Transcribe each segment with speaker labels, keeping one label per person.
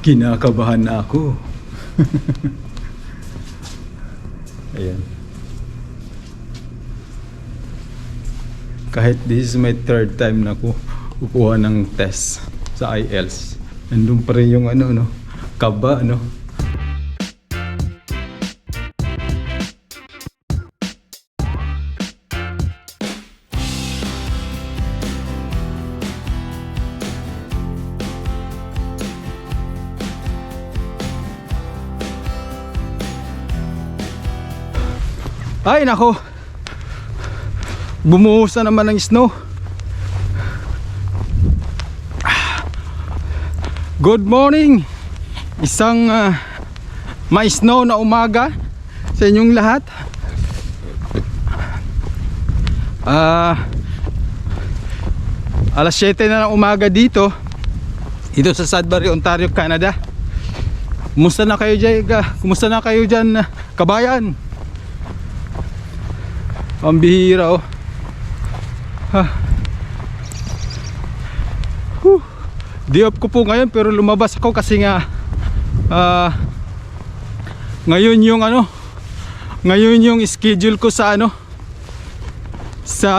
Speaker 1: Kinakabahan na ako. Ayan. Kahit this is my third time na ko kukuha ng test sa IELTS. Nandun pa rin yung ano, no? Kaba, no? Ay, nako. Bumuhos na naman ng snow. Good morning. Isang ah, may snow na umaga sa inyong lahat. Ah alas 7 na ng umaga dito. Dito sa Sudbury, Ontario, Canada. Kumusta na kayo dyan? Kumusta na kayo dyan, ah, kabayan? Ang oh. Ha. Day off ko po ngayon pero lumabas ako kasi nga ah, ngayon yung ano ngayon yung schedule ko sa ano sa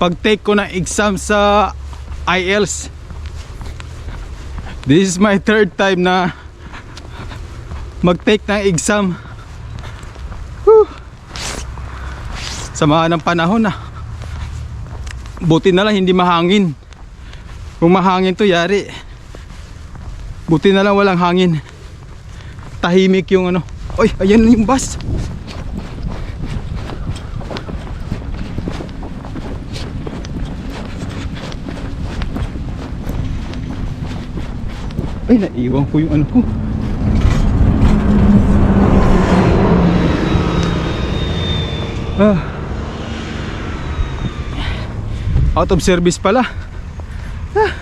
Speaker 1: pag-take ko ng exam sa IELTS. This is my third time na mag-take ng exam. Whew samahan ng panahon na. Buti na lang hindi mahangin. Kung mahangin to yari. Buti na lang walang hangin. Tahimik yung ano. Oy ayan yung bus. Ay naiwan ko yung ano ko. Ah Out of service pala. Ah,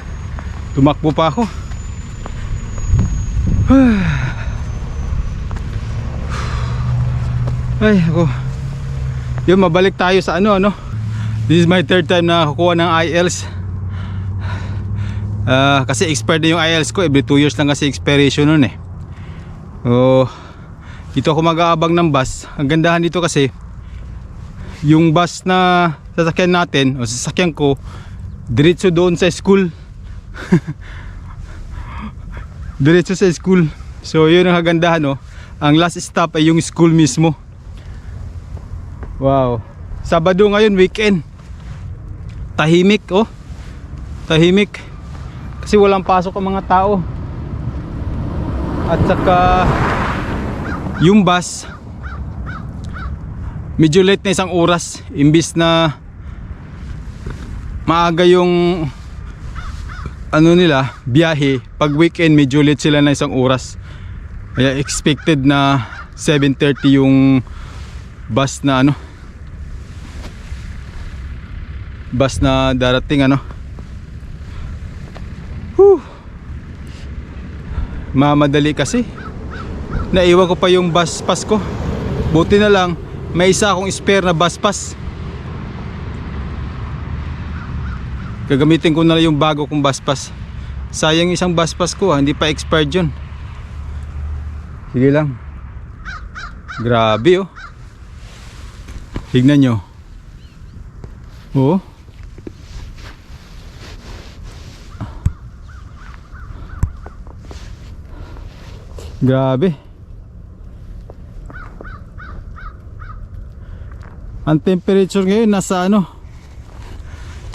Speaker 1: tumakbo pa ako. Ay, ako. Yun, mabalik tayo sa ano, ano. This is my third time na kukuha ng IELTS. Ah, kasi expired na yung IELTS ko. Every 2 years lang kasi expiration nun eh. Oh, dito ako mag-aabang ng bus. Ang gandahan dito kasi, yung bus na sasakyan natin o sasakyan ko diretso doon sa school. Diretso sa school. So yun ang kagandahan no ang last stop ay yung school mismo. Wow. Sabado ngayon weekend. Tahimik oh. Tahimik. Kasi walang pasok ang mga tao. At saka yung bus. Medyo late na isang oras. Imbis na maaga yung ano nila biyahe. Pag weekend medyo late sila na isang oras. Kaya expected na 7.30 yung bus na ano bus na darating ano. Whew. mamadali kasi. Naiwan ko pa yung bus pass ko. Buti na lang may isa akong spare na bus pass gagamitin ko na lang yung bago kong bus pass sayang isang bus pass ko ha, hindi pa expired yun. Sige lang. Grabe oh. Tignan nyo. Oh. Grabe. Ang temperature ngayon nasa ano?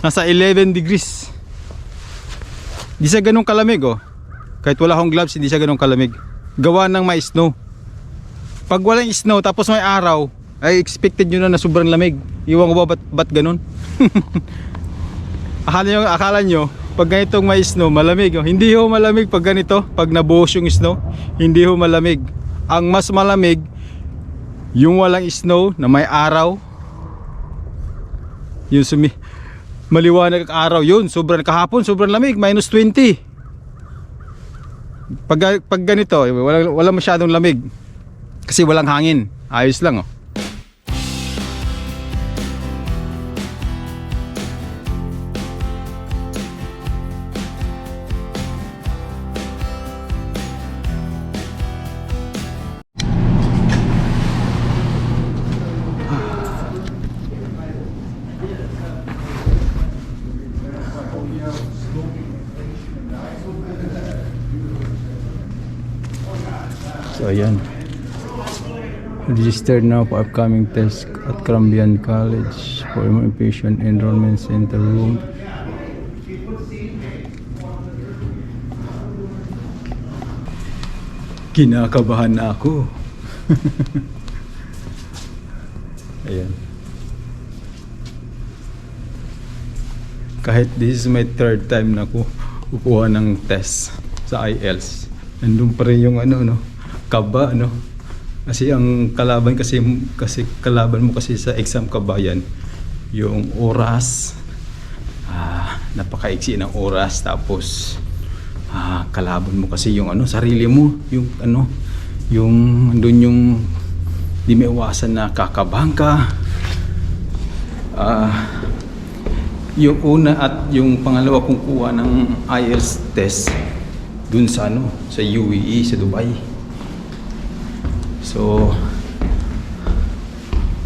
Speaker 1: Nasa 11 degrees. Di siya ganun kalamig oh. Kahit wala akong gloves, hindi siya ganun kalamig. Gawa ng may snow. Pag walang snow tapos may araw, ay expected nyo na na sobrang lamig. Iwan ko ba ba't, ba't ganun? akala nyo, akala nyo, pag ganitong may snow, malamig. Oh. Hindi ho malamig pag ganito, pag nabuhos yung snow. Hindi ho malamig. Ang mas malamig, yung walang snow na may araw, yung sumi maliwanag ang araw. Yun sobrang kahapon sobrang lamig. Minus 20 pag, pag ganito wala, wala masyadong lamig. Kasi walang hangin. Ayos lang oh So, ayan. Registered now for upcoming test at Columbian College for information enrollment center room. Kinakabahan na ako. Ayan. Kahit this is my third time na ako kukuha ng test sa IELTS. Nandun pa rin yung ano, no, kaba, no. Kasi ang kalaban kasi, kasi kalaban mo kasi sa exam kabayan, yung oras, ah, napakaiksi ng oras, tapos ah, kalaban mo kasi yung ano, sarili mo, yung ano, yung doon yung di may iwasan na kakabahan ka. Ah, yung una at yung pangalawa kong kuha ng IELTS test dun sa ano, sa UAE, sa Dubai. So,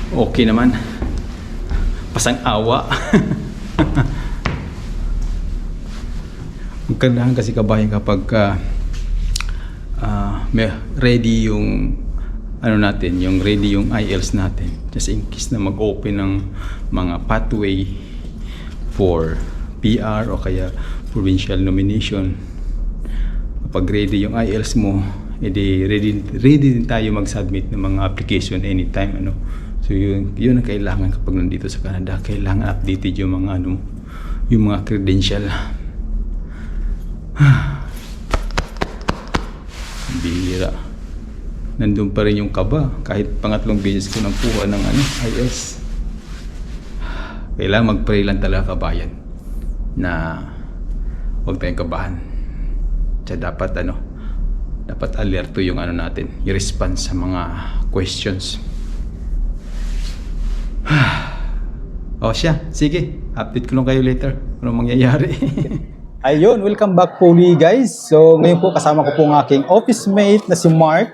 Speaker 1: okay naman. Pasang awa. Magkandahan kasi kabayan kapag ah, may ready yung ano natin, yung ready yung IELTS natin. Just in case na mag-open ng mga pathway for PR o kaya provincial nomination. Kapag ready yung IELTS mo, edi ready, ready din tayo mag-submit ng mga application anytime. Ano. So yun, yun ang kailangan kapag nandito sa Canada. Kailangan updated yung mga ano, yung mga credential. Bihira. Nandun pa rin yung kaba. Kahit pangatlong beses ko nang kuha ng ano, IELTS. Kailangan mag-pray lang talaga kabayan na huwag tayong kabahan. Kaya dapat ano, dapat alerto yung ano natin, yung response sa mga questions. o siya, sige, update ko lang kayo later kung anong mangyayari. Ayun, welcome back po guys. So ngayon po kasama ko po ang aking office mate na si Mark.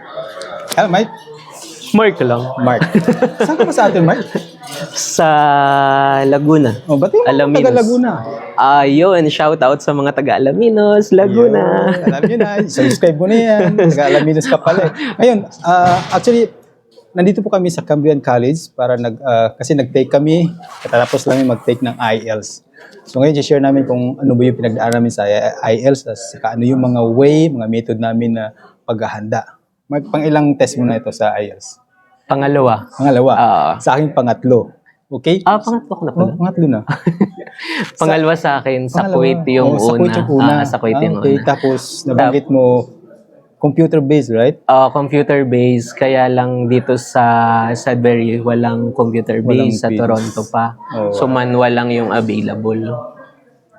Speaker 1: Hello Mike.
Speaker 2: Mark lang.
Speaker 1: Mark. Saan ka ba sa atin Mark?
Speaker 2: Sa Laguna.
Speaker 1: Oh, ba't yung
Speaker 2: Alaminos.
Speaker 1: taga Laguna?
Speaker 2: Ayun, shout out sa mga taga Alaminos, Laguna.
Speaker 1: Yun, alam nyo na, subscribe mo na yan. Taga-Alaminos ka pala. eh. Ngayon, ah, actually, nandito po kami sa Cambrian College para nag, ah, kasi nag-take kami, katapos lang mag-take ng IELTS. So ngayon, share namin kung ano ba yung pinagdaan namin sa IELTS, at saka ano yung mga way, mga method namin na paghahanda. Mark, pang ilang test mo na ito sa IELTS?
Speaker 2: Pangalawa.
Speaker 1: Pangalawa.
Speaker 2: Ah.
Speaker 1: sa akin, pangatlo. Okay?
Speaker 2: Ah, pangatlo ko na pala.
Speaker 1: Oh, pangatlo na.
Speaker 2: Pangalawa sa akin, sa
Speaker 1: Pangalawa.
Speaker 2: Kuwait yung
Speaker 1: Oh, Sa
Speaker 2: una.
Speaker 1: Kuwait yung una.
Speaker 2: Ah, sa Kuwait yung
Speaker 1: okay,
Speaker 2: una.
Speaker 1: tapos nabanggit mo computer-based, right?
Speaker 2: Ah, computer based kaya lang dito sa Sudbury walang computer
Speaker 1: Walang
Speaker 2: based sa
Speaker 1: base.
Speaker 2: Toronto pa.
Speaker 1: Oh.
Speaker 2: So manual lang yung available.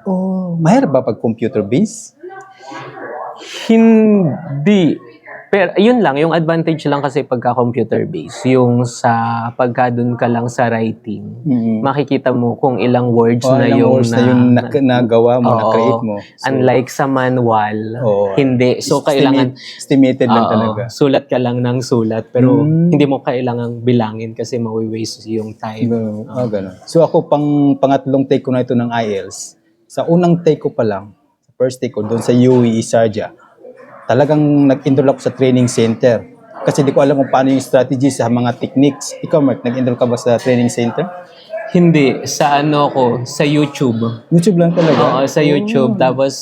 Speaker 1: Oh, mahirap ba pag computer-based?
Speaker 2: Hindi. Pero yun lang, yung advantage lang kasi pagka computer based, yung sa pagka dun ka lang sa writing,
Speaker 1: Mm.
Speaker 2: makikita mo kung ilang words
Speaker 1: Oh,
Speaker 2: na
Speaker 1: ilang
Speaker 2: yung
Speaker 1: words na, yung na, nagawa mo,
Speaker 2: Oo.
Speaker 1: na-create mo. So,
Speaker 2: Unlike sa manual,
Speaker 1: Oo.
Speaker 2: hindi. So, kailangan,
Speaker 1: Estimated lang
Speaker 2: Oo,
Speaker 1: talaga.
Speaker 2: sulat ka lang ng sulat. Pero,
Speaker 1: Mm.
Speaker 2: hindi mo kailangang bilangin kasi mawi-waste yung time.
Speaker 1: No, ah, ganun. So ako, pang pangatlong take ko na ito ng IELTS, sa unang take ko pa lang, first take ko, doon sa UAE Sharjah, talagang nag-enroll ako sa training center. Kasi di ko alam kung paano yung strategy sa mga techniques. Ikaw, Mark, nag-enroll ka ba sa training center?
Speaker 2: Hindi. Sa ano ko, sa YouTube.
Speaker 1: YouTube lang talaga?
Speaker 2: Oo, sa YouTube. Tapos,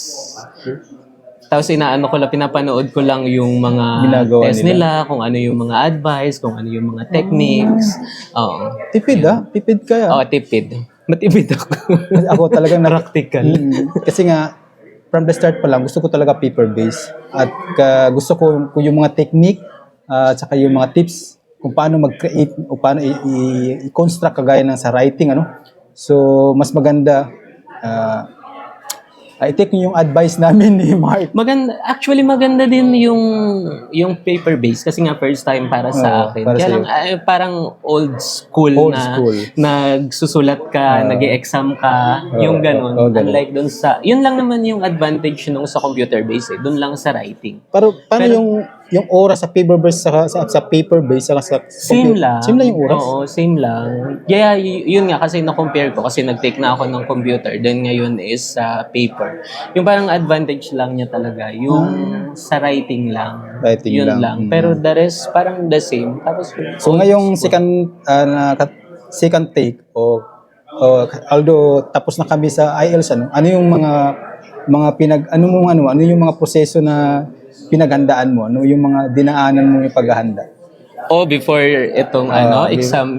Speaker 2: tapos inaano ko lang, pinapanood ko lang yung mga
Speaker 1: Ginagawa
Speaker 2: test
Speaker 1: nila.
Speaker 2: nila. kung ano yung mga advice, kung ano yung mga techniques. Oo.
Speaker 1: Tipid ah, tipid ka.
Speaker 2: Oo, tipid. Matipid ako.
Speaker 1: Kasi ako talagang nag-
Speaker 2: Practical.
Speaker 1: Mm, kasi nga, from the start pa lang, gusto ko talaga paper-based. At ka- gusto ko yung mga technique ah, at saka yung mga tips kung paano mag-create o paano i-construct kagaya ng sa writing. ano So, mas maganda ah, i-take niyo yung advice namin ni Mark.
Speaker 2: Maganda, actually maganda din yung yung paper based kasi nga first time para sa akin.
Speaker 1: para
Speaker 2: Kaya lang ay, parang old school
Speaker 1: Old
Speaker 2: na
Speaker 1: school.
Speaker 2: nagsusulat ka, nag-exam ka, yung ganun.
Speaker 1: oo, ganun.
Speaker 2: Unlike dun sa, yun lang naman yung advantage nung sa computer based eh, dun lang sa writing.
Speaker 1: Pero paano
Speaker 2: Pero-
Speaker 1: yung yung oras sa paper base sa, sa, sa paper base sa, sa
Speaker 2: Same lang.
Speaker 1: Same lang yung oras.
Speaker 2: Oo, same lang. Yeah, yun nga kasi na-compare ko kasi nag-take na ako ng computer. Then ngayon is sa paper. Yung parang advantage lang niya talaga. Yung sa writing lang.
Speaker 1: Writing
Speaker 2: yun
Speaker 1: lang.
Speaker 2: lang.
Speaker 1: Mm.
Speaker 2: Pero the rest parang the same. Tapos
Speaker 1: So ngayong second ah, na second take o o although tapos na kami sa IELTS ano ano yung mga mga pinag ano mo ano ano yung mga proseso na pinaghandaan mo ano yung mga dinaanan mo yung paghahanda
Speaker 2: Oh, before itong
Speaker 1: Ah,
Speaker 2: ano,
Speaker 1: di-
Speaker 2: exam.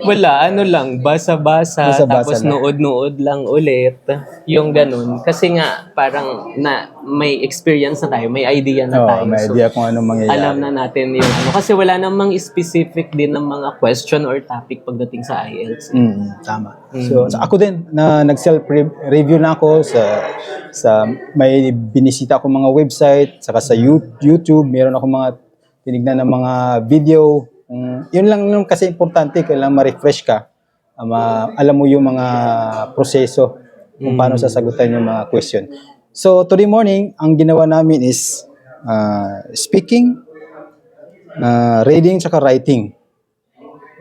Speaker 2: Wala, ano lang, basa-basa,
Speaker 1: Basa-basa
Speaker 2: tapos
Speaker 1: lang.
Speaker 2: nood-nood lang ulit. Yung ganun. Kasi nga, parang na, may experience na tayo, may idea na
Speaker 1: oh,
Speaker 2: tayo.
Speaker 1: may
Speaker 2: So,
Speaker 1: idea kung anong mangyayari
Speaker 2: alam na natin yung ano. Kasi wala namang specific din ng mga question or topic pagdating sa IELTS.
Speaker 1: Mm, tama. So, so ako din na nag self review na ako sa sa may binisita ako mga website saka sa You- YouTube meron ako mga tinignan ng mga video. Mm, yun lang yung kasi importante kailangan ma-refresh ka. Ah, ma- alam mo yung mga proseso kung paano sasagutan yung mga question. So today morning, ang ginawa namin is ah, speaking, ah, reading, saka writing.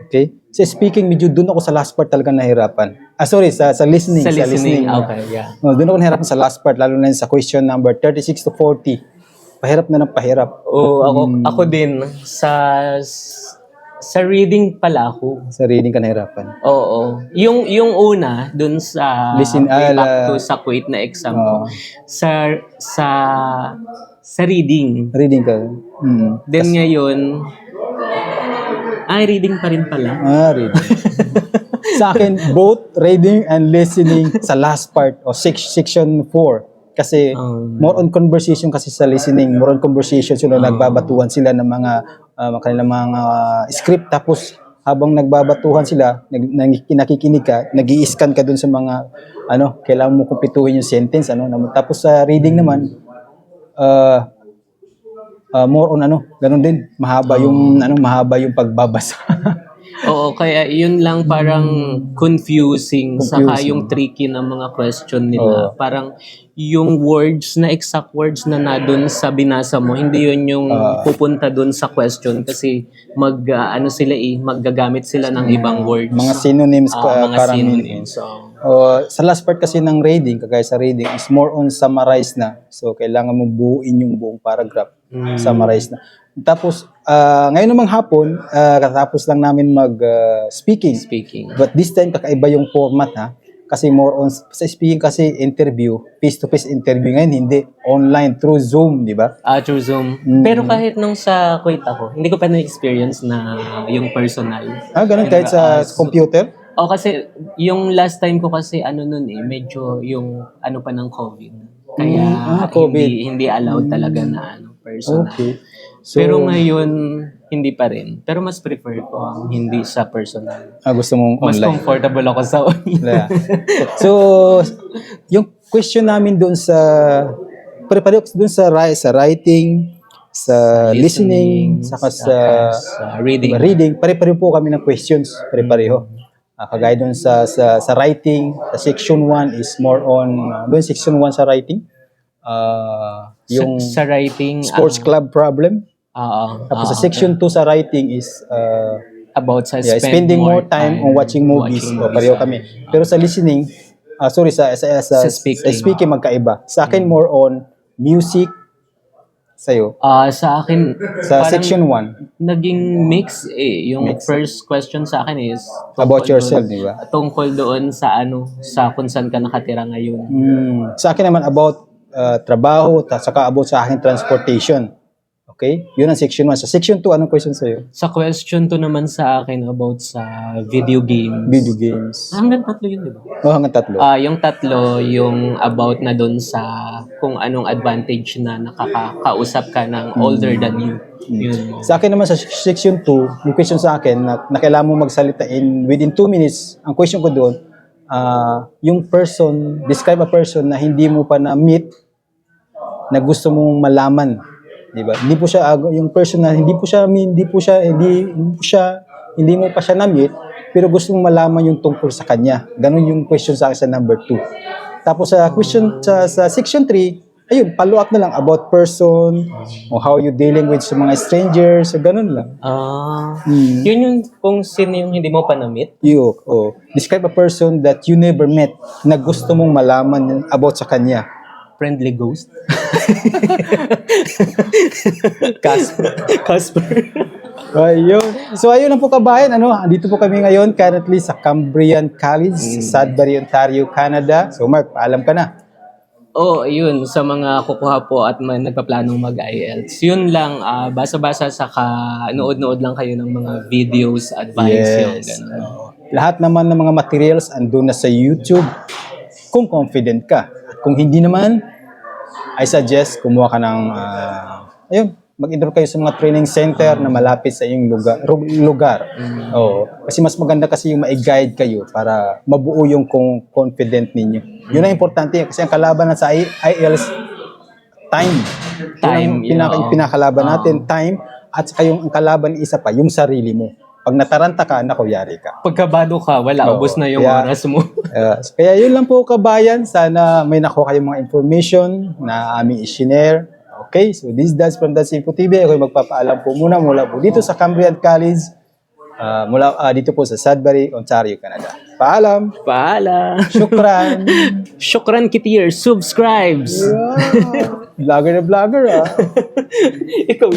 Speaker 1: Okay? Sa speaking, medyo doon ako sa last part talaga nahirapan. Ah, sorry, sa, sa listening.
Speaker 2: Sa listening, okay, yeah.
Speaker 1: No, doon ako nahirapan sa last part, lalo na sa question number 36 to 40. Pahirap na ng pahirap
Speaker 2: Oo, ako,
Speaker 1: Hmm.
Speaker 2: ako din, sa sa reading pala ako.
Speaker 1: sa reading ka nahirapan.
Speaker 2: Oo. Yung yung una dun sa
Speaker 1: Listen, ah,
Speaker 2: back to sa Kuwait na exam ko. Sa sa sa reading.
Speaker 1: Reading ka. Mm.
Speaker 2: Then ngayon ay reading pa rin pala.
Speaker 1: Ah, reading. sa akin, both reading and listening sa last part o sec- section 4. Kasi
Speaker 2: Um,
Speaker 1: more on conversation kasi sa listening, more on conversation sila nagbabatuhan sila ng mga uh, kanilang mga script tapos habang nagbabatuhan sila, nag, nakikinig ka, nag scan ka dun sa mga ano, kailangan mo kumpituhin yung sentence ano. Tapos sa reading naman uh, uh, more on ano, ganun din, mahaba yung ano, mahaba yung pagbabasa.
Speaker 2: Oo, kaya yun lang parang confusing, saka
Speaker 1: Confusing.
Speaker 2: yung tricky ng mga question nila. Parang yung words na exact words na na dun sa binasa mo, hindi yun yung pupunta dun sa question kasi mag ah, ano sila eh, maggagamit sila ng ibang words.
Speaker 1: mga synonyms
Speaker 2: Ah,
Speaker 1: ka,
Speaker 2: mga
Speaker 1: parang
Speaker 2: synonyms. So,
Speaker 1: Uh, sa last part kasi ng reading, kagaya sa reading, is more on summarize na. So, kailangan mo buuin yung buong paragraph. Summarize na. Tapos, ah, ngayon namang hapon, ah, katapos lang namin mag-speaking.
Speaker 2: speaking.
Speaker 1: But this time, kakaiba yung format ha. Kasi more on, sa speaking kasi interview, face-to-face interview ngayon, hindi online, through Zoom, di ba?
Speaker 2: Ah, through Zoom.
Speaker 1: Mm.
Speaker 2: Pero kahit nung sa Kuwait ako, hindi ko pa na-experience na yung personal.
Speaker 1: Ah, ganun kahit sa computer?
Speaker 2: O kasi yung last time ko kasi ano nun eh, medyo yung ano pa ng COVID. Kaya
Speaker 1: Mm, ah, COVID.
Speaker 2: hindi hindi allowed talaga na ano personal.
Speaker 1: Okay. So,
Speaker 2: Pero ngayon hindi pa rin. Pero mas prefer ko ang hindi sa personal.
Speaker 1: ah, gusto mong
Speaker 2: Mas
Speaker 1: online?
Speaker 2: comfortable ako sa online.
Speaker 1: So, yung question namin doon sa pare-pareho doon sa sa writing, sa listening, saka sa
Speaker 2: sa reading.
Speaker 1: reading, pare-pareho po kami ng questions, pare-pareho. Ah, kagaya doon sa, sa sa writing, sa section 1 is more on uh, doon section 1 sa writing. ah yung
Speaker 2: sa, sa writing
Speaker 1: sports club problem.
Speaker 2: Ah, ah,
Speaker 1: Tapos
Speaker 2: ah,
Speaker 1: sa section 2 sa writing is uh,
Speaker 2: about sa
Speaker 1: Yeah,
Speaker 2: spend
Speaker 1: spending more time, on watching movies.
Speaker 2: watching
Speaker 1: O, pareho kami. Pero sa listening, ah sorry, sa, sa, sa,
Speaker 2: Sa speaking.
Speaker 1: sa speaking magkaiba. Sa akin, more on music. Sa'yo.
Speaker 2: Ah, sa akin
Speaker 1: Sa section 1,
Speaker 2: naging mix eh. Yung first question sa akin is
Speaker 1: about yourself,
Speaker 2: doon-
Speaker 1: di ba?
Speaker 2: tungkol doon sa ano, sa kung saan ka nakatira ngayon.
Speaker 1: Hmm. Sa akin naman, about ah, trabaho, ta, saka about sa aking transportation. Okay? Yun ang section 1. Sa section 2, anong question sa'yo?
Speaker 2: Sa question to naman sa akin about sa video games.
Speaker 1: Video games.
Speaker 2: Hanggang tatlo yun, di ba?
Speaker 1: Oh, hanggang tatlo.
Speaker 2: Ah, yung tatlo, yung about na doon sa kung anong advantage na nakakausap ka ng older than you. Yun.
Speaker 1: Sa akin naman sa section 2, yung question sa akin na, na kailangan mo magsalita in within 2 minutes, ang question ko doon, ah, yung person, describe a person na hindi mo pa na-meet na gusto mong malaman, 'di ba? Hindi po siya ag- yung person na hindi po siya hindi po siya hindi, hindi po siya hindi mo pa siya na-meet pero gusto mong malaman yung tungkol sa kanya. Ganun yung question sa akin sa number 2. Tapos sa question sa, sa section 3, ayun, follow up na lang about person, o how you dealing with sa mga strangers, so ganun lang.
Speaker 2: Ah,
Speaker 1: Hmm.
Speaker 2: yun yung kung sino yung hindi mo pa na-meet.
Speaker 1: You, oh, describe a person that you never met na gusto mong malaman about sa kanya.
Speaker 2: Friendly ghost.
Speaker 1: Casper.
Speaker 2: Casper.
Speaker 1: Ayun. So ayun lang po kabayan, ano, dito po kami ngayon currently sa Cambrian College, sa Sudbury, Ontario, Canada. So Mark, paalam ka na.
Speaker 2: Oh, yun. Sa mga kukuha po at mga nagpaplanong mag-IELTS. Yun lang, ah, basa-basa sa ka, nood-nood lang kayo ng mga videos, advice, yung ganun.
Speaker 1: Lahat naman ng mga materials andun na sa YouTube kung confident ka. At kung hindi naman, I suggest kumuha ka ng, ah, ayun, mag-enroll kayo sa mga training center na malapit sa iyong lugar. lugar. Oo. Kasi mas maganda kasi yung ma-guide kayo para mabuo yung confident ninyo. Yun ang importante kasi ang kalaban na sa I- IELTS, time.
Speaker 2: Time,
Speaker 1: Yun ang
Speaker 2: yun,
Speaker 1: pinaka-
Speaker 2: oo.
Speaker 1: pinakalaban natin, time. At saka yung ang kalaban isa pa, yung sarili mo. Pag nataranta ka, naku, yari ka.
Speaker 2: Pagkabado ka, wala,
Speaker 1: Oo,
Speaker 2: ubos na yung
Speaker 1: kaya-
Speaker 2: oras mo.
Speaker 1: Uh, kaya yun lang po kabayan. Sana may nakuha kayong mga information na aming i-share. Okay, so this is Daz from Daz Info TV. Ako magpapaalam po muna mula po dito sa Cambrian College. ah, mula ah, dito po sa Sudbury, Ontario, Canada. Paalam.
Speaker 2: Paala.
Speaker 1: Shukran.
Speaker 2: Shukran kitir, subscribes.
Speaker 1: Yeah. Vlogger na vlogger ah.
Speaker 2: Ikaw,